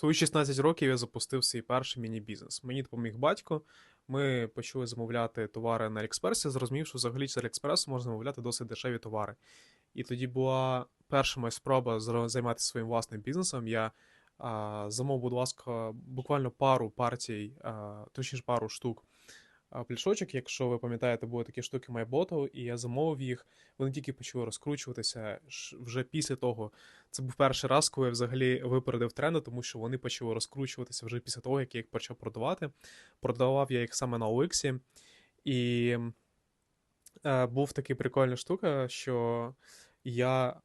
свої 16 років я запустив свій перший міні-бізнес. Мені допоміг батько. Ми почали замовляти товари на Аліекспресі, зрозумів, що взагалі з Аліекспресу можна замовляти досить дешеві товари. І тоді була перша моя спроба займатися своїм власним бізнесом. Я а, замов, будь ласка, буквально пару партій, а, точніше пару штук пляшочок. Якщо ви пам'ятаєте, були такі штуки майботу, і я замовив їх. Вони тільки почали розкручуватися вже після того. Це був перший раз, коли я взагалі випередив тренди, тому що вони почали розкручуватися вже після того, як я їх почав продавати. Продавав я їх саме на OX. І е, був такий прикольна штука, що я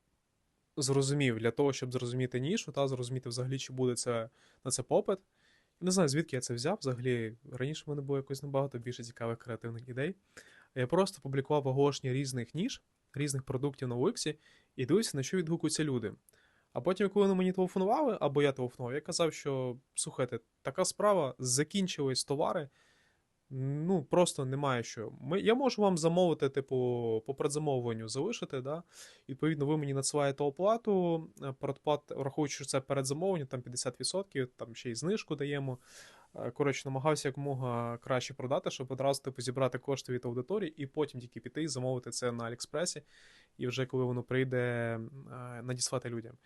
зрозумів для того, щоб зрозуміти нішу, та зрозуміти взагалі, чи буде це на це попит. Не знаю, звідки я це взяв. Взагалі, раніше в мене було якось набагато більше цікавих креативних ідей. Я просто публікував оголошення різних ніж, різних продуктів на Wix і дивився, на що відгукуються люди. А потім, коли вони мені телефонували, або я телефонував, я казав, що слухайте, така справа, закінчились товари. Ну, просто немає що. Ми, я можу вам замовити, типу, по предзамовленню залишити, да? Відповідно, ви мені надсилаєте оплату, е, передплат, враховуючи, що це передзамовлення, там 50%, там ще й знижку даємо. Е, Коротше, намагався якомога краще продати, щоб одразу типу, зібрати кошти від аудиторії, і потім тільки піти і замовити це на Аліекспресі, і вже коли воно прийде, е, надіслати людям.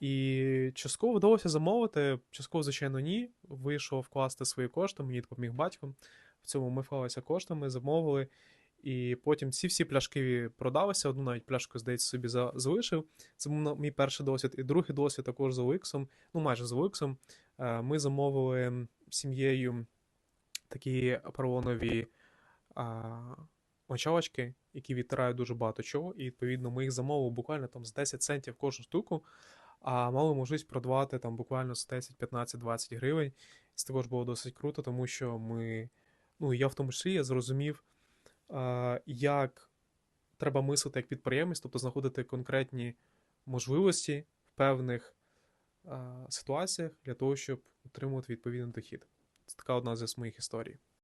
І частково вдалося замовити, частково, звичайно, ні. Вийшов вкласти свої кошти, мені допоміг батько. В цьому ми вклалися коштами, замовили. І потім ці всі пляшки продалися. Одну навіть пляшку, здається, собі залишив. Це був мій перший досвід. І другий досвід також з OX, ну майже з OX. Е, Ми замовили сім'єю такі поролонові мочалочки, які відтирають дуже багато чого. І відповідно ми їх замовили буквально там з 10 центів кожну штуку, а мали можливість продавати там буквально з 10, 15, 20 гривень. Це також було досить круто, тому що ми, ну я в тому числі я зрозумів, як треба мислити як підприємець, тобто знаходити конкретні можливості в певних ситуаціях для того, щоб отримувати відповідний дохід. Це така одна з моїх історій.